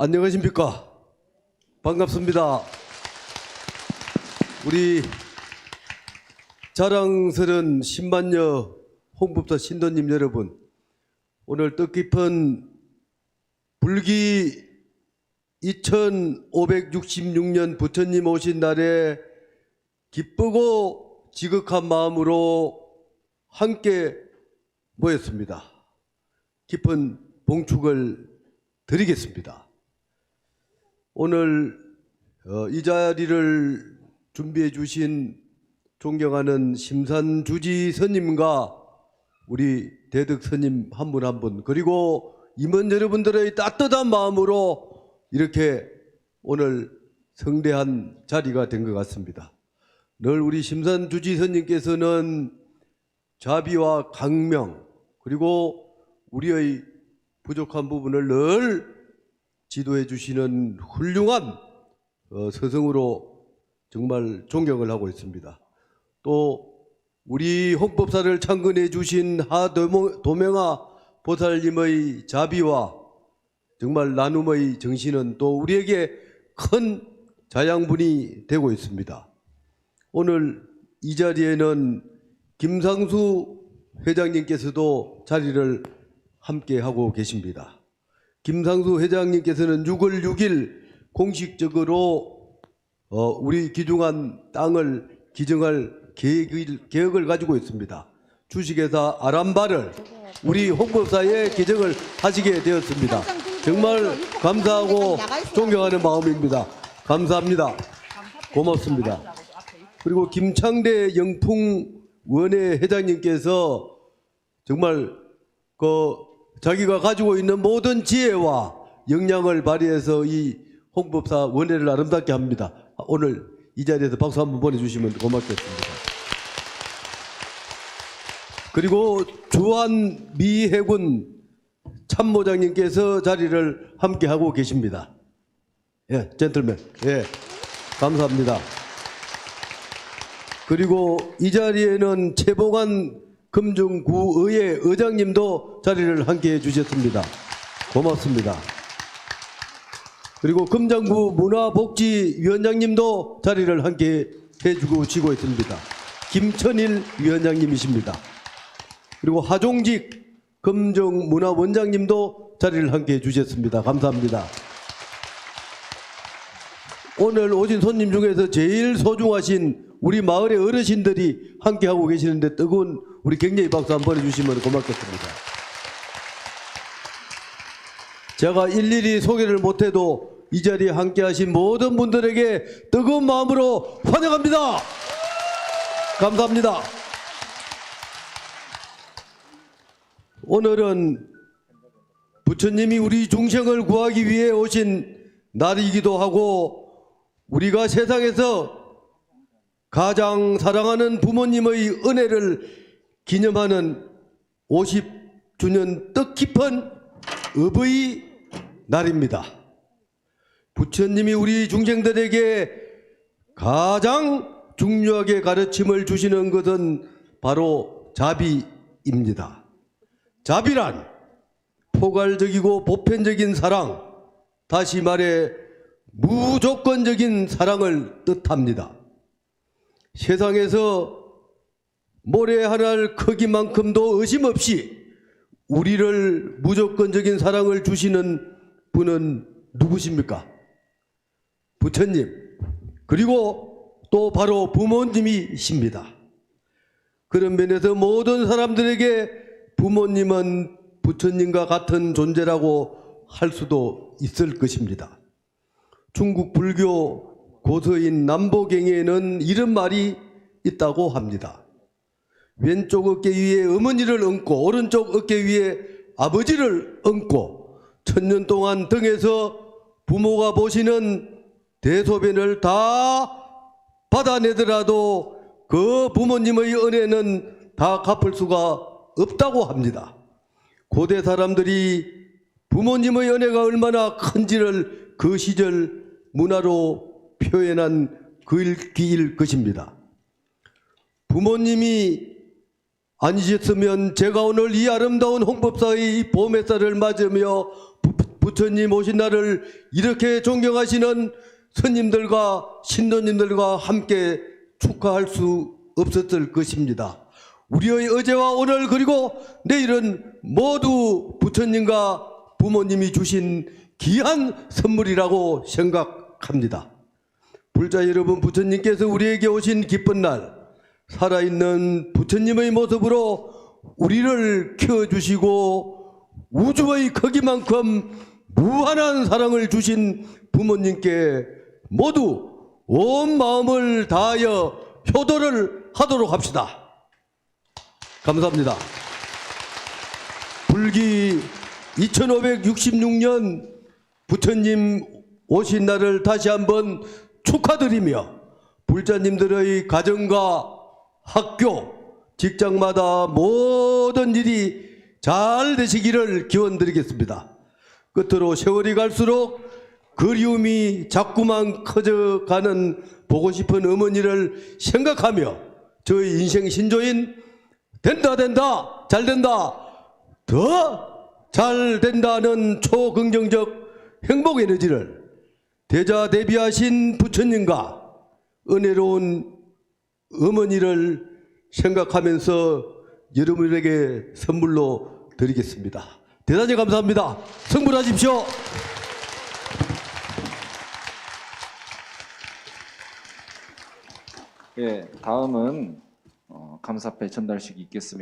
안녕하십니까. 반갑습니다. 우리 자랑스런 10만여 홍법사 신도님 여러분, 오늘 뜻깊은 불기 2566년 부처님 오신 날에 기쁘고 지극한 마음으로 함께 모였습니다. 깊은 봉축을 드리겠습니다. 오늘 어, 이 자리를 준비해 주신 존경하는 심산 주지 스님과 우리 대득 스님 한 분 한 분 그리고 임원 여러분들의 따뜻한 마음으로 이렇게 오늘 성대한 자리가 된 것 같습니다. 늘 우리 심산 주지 스님께서는 자비와 강명 그리고 우리의 부족한 부분을 늘 지도해 주시는 훌륭한 어, 스승으로 정말 존경을 하고 있습니다. 또 우리 홍법사를 창건해 주신 하도명아 보살님의 자비와 정말 나눔의 정신은 또 우리에게 큰 자양분이 되고 있습니다. 오늘 이 자리에는 김상수 회장님께서도 자리를 함께 하고 계십니다. 김상수 회장님께서는 6월 6일 공식적으로 어, 우리 기중한 땅을 기증할 계획을, 계획을 가지고 있습니다. 주식회사 아람바를 우리 홍보사에 기증을 하시게 되었습니다. 정말 감사하고 존경하는 마음입니다. 감사합니다. 고맙습니다. 그리고 김창대 영풍 원회 회장님께서 정말 그 자기가 가지고 있는 모든 지혜와 역량을 발휘해서 이 홍법사 원회를 아름답게 합니다. 오늘 이 자리에서 박수 한번 보내주시면 고맙겠습니다. 그리고 주한 미 해군 참모장님께서 자리를 함께 하고 계십니다. 예, 젠틀맨. 예, 감사합니다. 그리고 이 자리에는 최봉환 금정구의회 의장님도 자리를 함께 해 주셨습니다. 고맙습니다. 그리고 금장구 문화복지위원장님도 자리를 함께 해주고 지고 있습니다. 김천일 위원장님이십니다. 그리고 하종직 금정문화원장님도 자리를 함께 해주셨습니다. 감사합니다. 오늘 오신 손님 중에서 제일 소중하신 우리 마을의 어르신들이 함께하고 계시는데 뜨거운 우리 격려의 박수 한번 보내주시면 고맙겠습니다. 제가 일일이 소개를 못해도 이 자리에 함께 하신 모든 분들에게 뜨거운 마음으로 환영합니다. 감사합니다. 오늘은 부처님이 우리 중생을 구하기 위해 오신 날이기도 하고 우리가 세상에서 가장 사랑하는 부모님의 은혜를 기념하는 50주년 뜻깊은 의의 날입니다. 부처님이 우리 중생들에게 가장 중요하게 가르침을 주시는 것은 바로 자비입니다. 자비란 포괄적이고 보편적인 사랑, 다시 말해 무조건적인 사랑을 뜻합니다. 세상에서 모래 하나를 크기만큼도 의심 없이 우리를 무조건적인 사랑을 주시는 분은 누구십니까? 부처님. 그리고 또 바로 부모님이십니다. 그런 면에서 모든 사람들에게 부모님은 부처님과 같은 존재라고 할 수도 있을 것입니다. 중국 불교 고서인 남보경에는 이런 말이 있다고 합니다. 왼쪽 어깨 위에 어머니를 얹고 오른쪽 어깨 위에 아버지를 얹고 천년 동안 등에서 부모가 보시는 대소변을 다 받아내더라도 그 부모님의 은혜는 다 갚을 수가 없다고 합니다. 고대 사람들이 부모님의 은혜가 얼마나 큰지를 그 시절 문화로 표현한 글귀일 것입니다. 부모님이 아니셨으면 제가 오늘 이 아름다운 홍법사의 이봄 햇살을 맞으며 부, 부처님 오신 날을 이렇게 존경하시는 스님들과 신도님들과 함께 축하할 수 없었을 것입니다. 우리의 어제와 오늘 그리고 내일은 모두 부처님과 부모님이 주신 귀한 선물이라고 생각합니다. 불자 여러분, 부처님께서 우리에게 오신 기쁜 날, 살아있는 부처님의 모습으로 우리를 키워주시고 우주의 크기만큼 무한한 사랑을 주신 부모님께 모두 온 마음을 다하여 효도를 하도록 합시다. 감사합니다. 불기 2566년 부처님 오신 날을 다시 한번 축하드리며 불자님들의 가정과 학교, 직장마다 모든 일이 잘 되시기를 기원 드리겠습니다. 끝으로 세월이 갈수록 그리움이 자꾸만 커져가는 보고 싶은 어머니를 생각하며 저의 인생 신조인 된다 된다 잘 된다 더 잘 된다는 초긍정적 행복 에너지를 대자 대비하신 부처님과 은혜로운 어머니를 생각하면서 여러분에게 선물로 드리겠습니다. 대단히 감사합니다. 성불하십시오. 예, 다음은 어, 감사패 전달식이 있겠습니다.